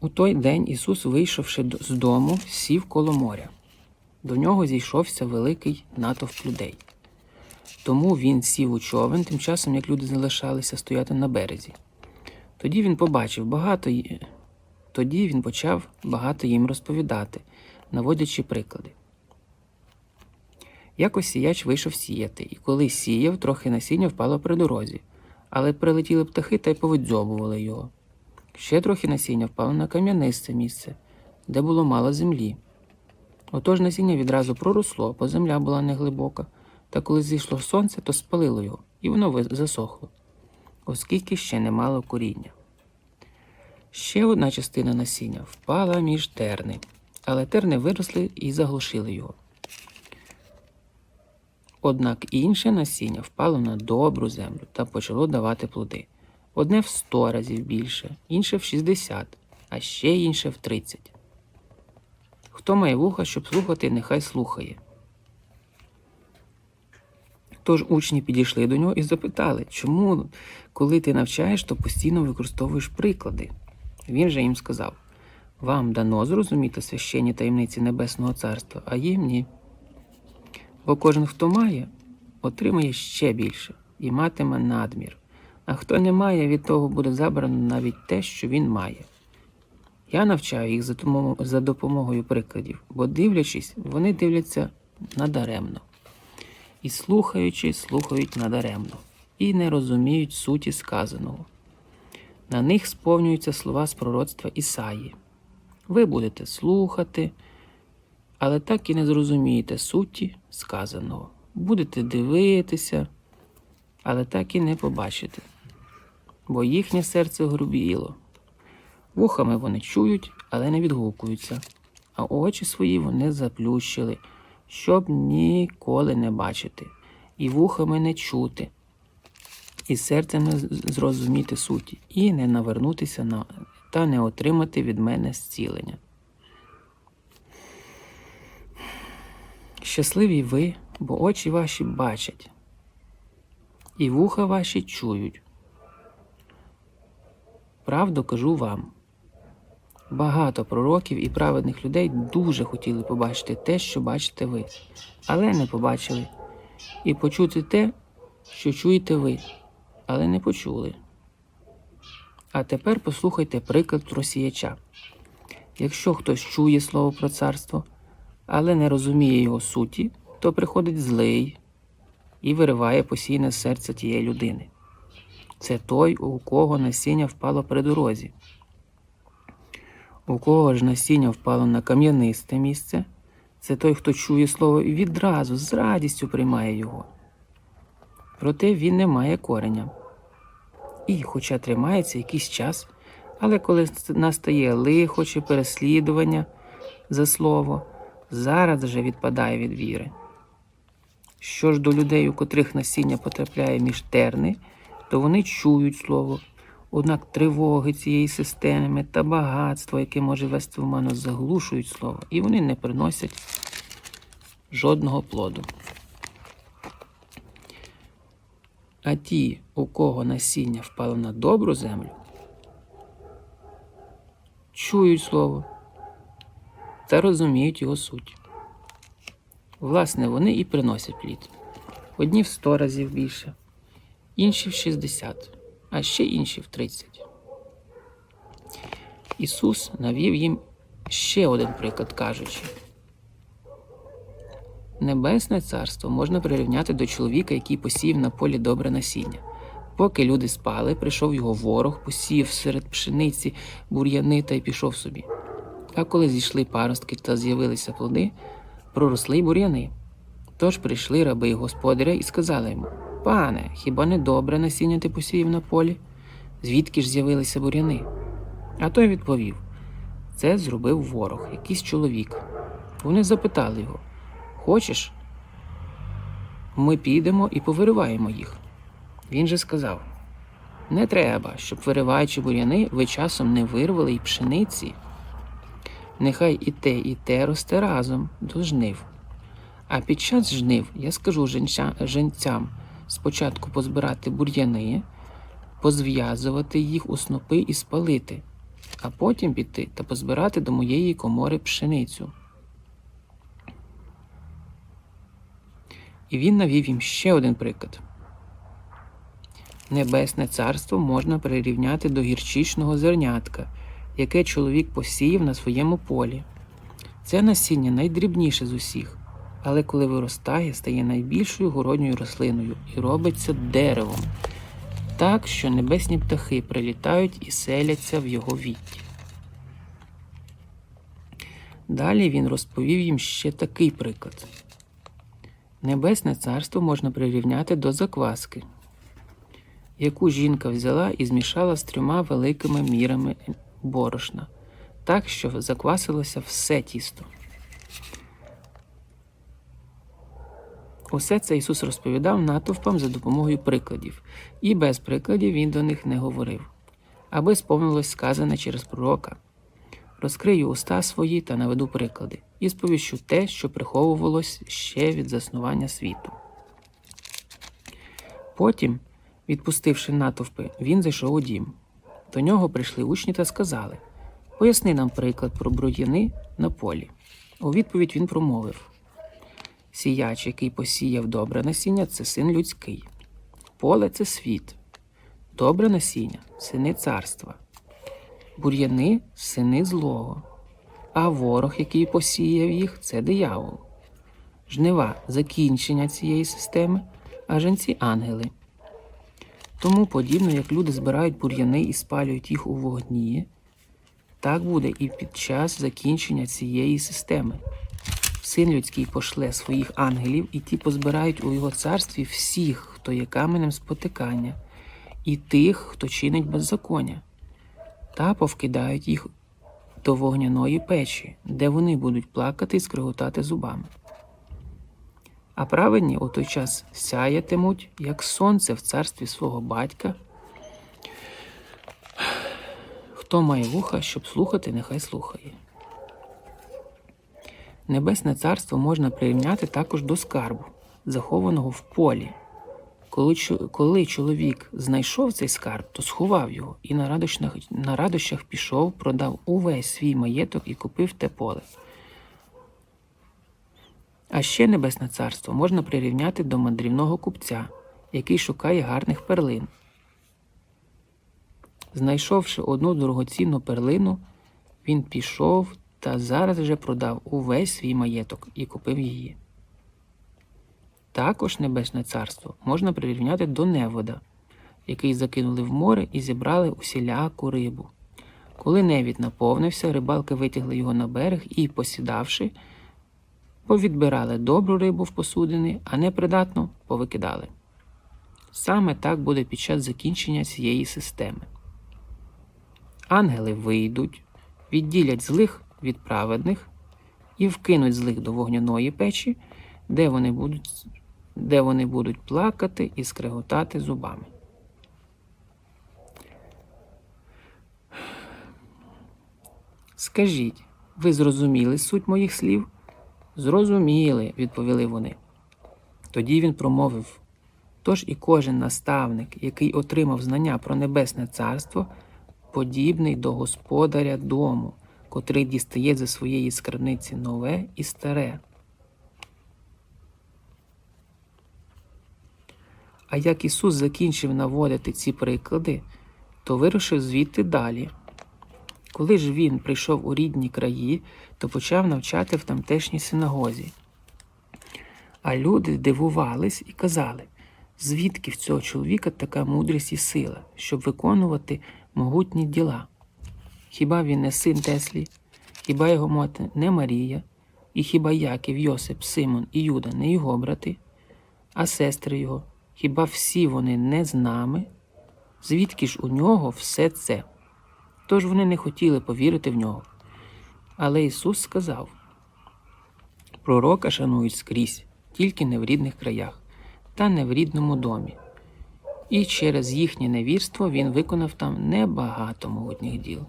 У той день Ісус, вийшовши з дому, сів коло моря. До нього зійшовся великий натовп людей. Тому він сів у човен, тим часом як люди залишалися стояти на березі. Тоді він побачив багато тоді він почав багато їм розповідати, наводячи приклади. Якось сіяч вийшов сіяти, і коли сіяв, трохи насіння впало при дорозі, але прилетіли птахи та й повидзьобували його. Ще трохи насіння впало на кам'янисте місце, де було мало землі. Отож насіння відразу проросло, бо земля була неглибока, та коли зійшло сонце, то спалило його, і воно засохло, оскільки ще не мало коріння. Ще одна частина насіння впала між терни, але терни виросли і заглушили його. Однак інше насіння впало на добру землю та почало давати плоди. Одне в сто разів більше, інше в 60, а ще інше в 30. Хто має вуха, щоб слухати, нехай слухає. Тож учні підійшли до нього і запитали, чому, коли ти навчаєш, то постійно використовуєш приклади. Він же їм сказав: Вам дано зрозуміти священні таємниці Небесного Царства, а їм ні. Бо кожен, хто має, отримає ще більше і матиме надмір. А хто не має, від того буде забрано навіть те, що він має. Я навчаю їх за допомогою прикладів, бо дивлячись, вони дивляться надаремно. І слухаючи, слухають надаремно, і не розуміють суті сказаного. На них сповнюються слова з пророцтва Ісаї. Ви будете слухати, але так і не зрозумієте суті сказаного. Будете дивитися, але так і не побачите, бо їхнє серце грубіло. Вухами вони чують, але не відгукуються, а очі свої вони заплющили, щоб ніколи не бачити, і вухами не чути, і серцем не зрозуміти суті, і не навернутися на та не отримати від мене зцілення. Щасливі ви, бо очі ваші бачать, і вуха ваші чують. Правду кажу вам. Багато пророків і праведних людей дуже хотіли побачити те, що бачите ви, але не побачили, і почути те, що чуєте ви, але не почули. А тепер послухайте приклад просіяча. Якщо хтось чує слово про царство, але не розуміє його суті, то приходить злий і вириває посійне з серця тієї людини. Це той, у кого насіння впало при дорозі. У кого ж насіння впало на кам'янисте місце, це той, хто чує слово і відразу з радістю приймає його. Проте він не має кореня. І, хоча тримається якийсь час, але коли настає лихо чи переслідування за слово, зараз же відпадає від віри. Що ж до людей, у котрих насіння потрапляє між терни, то вони чують слово, однак тривоги цієї системи та багатство, яке може вести в ману, заглушують слово, і вони не приносять жодного плоду. А ті, у кого насіння впало на добру землю, чують слово та розуміють його суть. Власне, вони і приносять плід. Одні в сто разів більше, інші в 60, а ще інші в 30. Ісус навів їм ще один приклад, кажучи. Небесне царство можна прирівняти до чоловіка, який посіяв на полі добре насіння. Поки люди спали, прийшов його ворог, посіяв серед пшениці бур'яни та й пішов собі. А коли зійшли паростки та з'явилися плоди, проросли бур'яни. Тож прийшли раби господаря і сказали йому: Пане, хіба не добре насіння ти посіяв на полі? Звідки ж з'явилися бур'яни? А той відповів: Це зробив ворог, якийсь чоловік. Вони запитали його: Хочеш? Ми підемо і повириваємо їх. Він же сказав: Не треба, щоб вириваючи бур'яни, ви часом не вирвали й пшениці. Нехай і те, і те росте разом до жнив. А під час жнив я скажу женця- женцям спочатку позбирати бур'яни, позв'язувати їх у снопи і спалити, а потім піти та позбирати до моєї комори пшеницю. І він навів їм ще один приклад. Небесне царство можна прирівняти до гірчичного зернятка, яке чоловік посіяв на своєму полі. Це насіння найдрібніше з усіх, але коли виростає, стає найбільшою городньою рослиною і робиться деревом, так що небесні птахи прилітають і селяться в його вітті. Далі він розповів їм ще такий приклад. Небесне царство можна прирівняти до закваски, яку жінка взяла і змішала з трьома великими мірами борошна, так, що заквасилося все тісто. Усе це Ісус розповідав натовпам за допомогою прикладів, і без прикладів Він до них не говорив, аби сповнилось сказане через пророка. Розкрию уста свої та наведу приклади, і сповіщу те, що приховувалось ще від заснування світу. Потім, відпустивши натовпи, він зайшов у дім. До нього прийшли учні та сказали: Поясни нам приклад про бруїни на полі. У відповідь він промовив: Сіяч, який посіяв добре насіння, це син людський. Поле це світ, добре насіння сини царства, бур'яни сини злого, а ворог, який посіяв їх, це диявол. Жнива закінчення цієї системи, а женці ангели. Тому, подібно як люди збирають бур'яни і спалюють їх у вогні, так буде і під час закінчення цієї системи. Син людський пошле своїх ангелів, і ті позбирають у його царстві всіх, хто є каменем спотикання, і тих, хто чинить беззаконня, та повкидають їх до вогняної печі, де вони будуть плакати і скриготати зубами. А праведні у той час сяятимуть, як сонце в царстві свого батька. Хто має вуха, щоб слухати, нехай слухає. Небесне царство можна прирівняти також до скарбу, захованого в полі. Коли, чоловік знайшов цей скарб, то сховав його і на радощах, на радощах пішов, продав увесь свій маєток і купив те поле. А ще небесне царство можна прирівняти до мандрівного купця, який шукає гарних перлин. Знайшовши одну дорогоцінну перлину, він пішов та зараз же продав увесь свій маєток і купив її. Також небесне царство можна прирівняти до невода, який закинули в море і зібрали усіляку рибу. Коли невід наповнився, рибалки витягли його на берег і, посідавши, повідбирали добру рибу в посудини, а непридатну повикидали. Саме так буде під час закінчення цієї системи. Ангели вийдуть, відділять злих від праведних і вкинуть злих до вогняної печі, де вони будуть, де вони будуть плакати і скреготати зубами. Скажіть, ви зрозуміли суть моїх слів? Зрозуміли, відповіли вони. Тоді він промовив: Тож і кожен наставник, який отримав знання про небесне царство, подібний до господаря дому, котрий дістає зі своєї скарбниці нове і старе. А як Ісус закінчив наводити ці приклади, то вирушив звідти далі. Коли ж він прийшов у рідні краї, то почав навчати в тамтешній синагозі. А люди дивувались і казали, звідки в цього чоловіка така мудрість і сила, щоб виконувати могутні діла? Хіба він не син Теслі, хіба його мати не Марія, і хіба Яків, Йосип, Симон і Юда не його брати, а сестри його, хіба всі вони не з нами? Звідки ж у нього все це? Тож вони не хотіли повірити в нього. Але Ісус сказав: Пророка шанують скрізь, тільки не в рідних краях, та не в рідному домі. І через їхнє невірство він виконав там небагато могутніх діл.